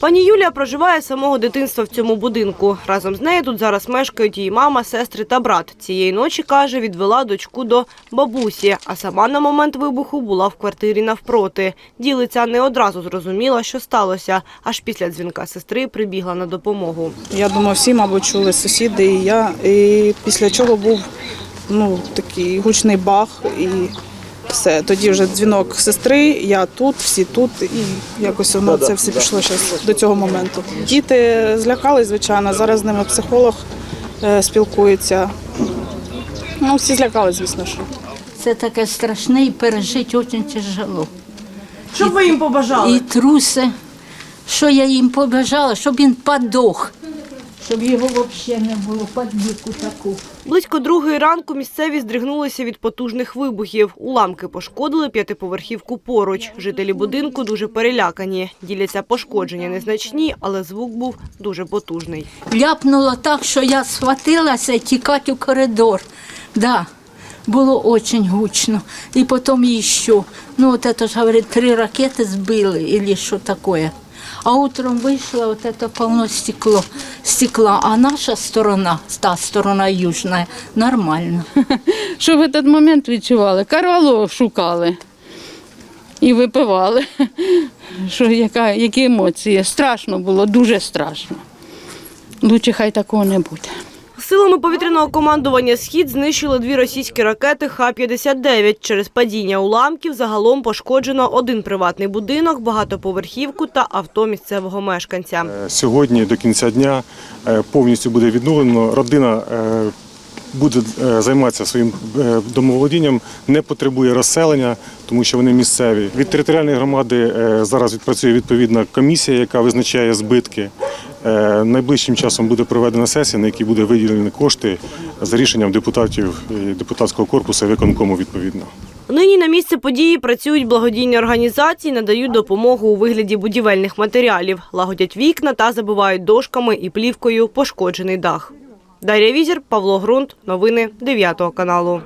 Пані Юлія проживає самого дитинства в цьому будинку. Разом з нею тут зараз мешкають її мама, сестри та брат. Цієї ночі, каже, відвела дочку до бабусі, а сама на момент вибуху була в квартирі навпроти. Ділиця не одразу зрозуміла, що сталося. Аж після дзвінка сестри прибігла на допомогу. Я думаю, всі, мабуть, чули сусіди і я. І після чого був ну, такий гучний бах і все. Тоді вже дзвінок сестри, я тут, всі тут, і якось воно це все пішло щас до цього моменту. Діти злякались, звичайно. Зараз з ними психолог е, спілкується. Ну, всі злякались, звісно ж. Це таке страшне і пережити дуже тяжело. Що ви їм побажали? І труси. Що я їм побажала, щоб він подох, щоб його взагалі не було, подбіку таку. Близько другої ранку місцеві здригнулися від потужних вибухів. Уламки пошкодили п'ятиповерхівку поруч. Жителі будинку дуже перелякані. Діляться пошкодження незначні, але звук був дуже потужний. Ляпнуло так, що я схватилася тікати у коридор. Да, було дуже гучно. І потім іще. Ну, от це ж, говорить, три ракети збили, або що таке. А утром вийшла, вот это полно стекло, стекла, а наша сторона, та сторона южна, нормально. Що в цей момент відчували? Карвало шукали і випивали. Що, яка, які емоції? Страшно було, дуже страшно. Лучше хай такого не буде. Силами повітряного командування «Схід» знищили дві російські ракети Х-59. Через падіння уламків загалом пошкоджено один приватний будинок, багатоповерхівку та авто місцевого мешканця. Сьогодні до кінця дня е, повністю буде відновлено. Родина е, буде е, займатися своїм е, домоволодінням, не потребує розселення, тому що вони місцеві. Від територіальної громади е, зараз відпрацює відповідна комісія, яка визначає збитки. Е, Найближчим часом буде проведена сесія, на якій буде виділені кошти за рішенням депутатів депутатського корпусу виконкому відповідно. Нині на місце події працюють благодійні організації, надають допомогу у вигляді будівельних матеріалів, лагодять вікна та забивають дошками і плівкою пошкоджений дах. Дар'я Візір, Павло Грунт. Новини 9 каналу.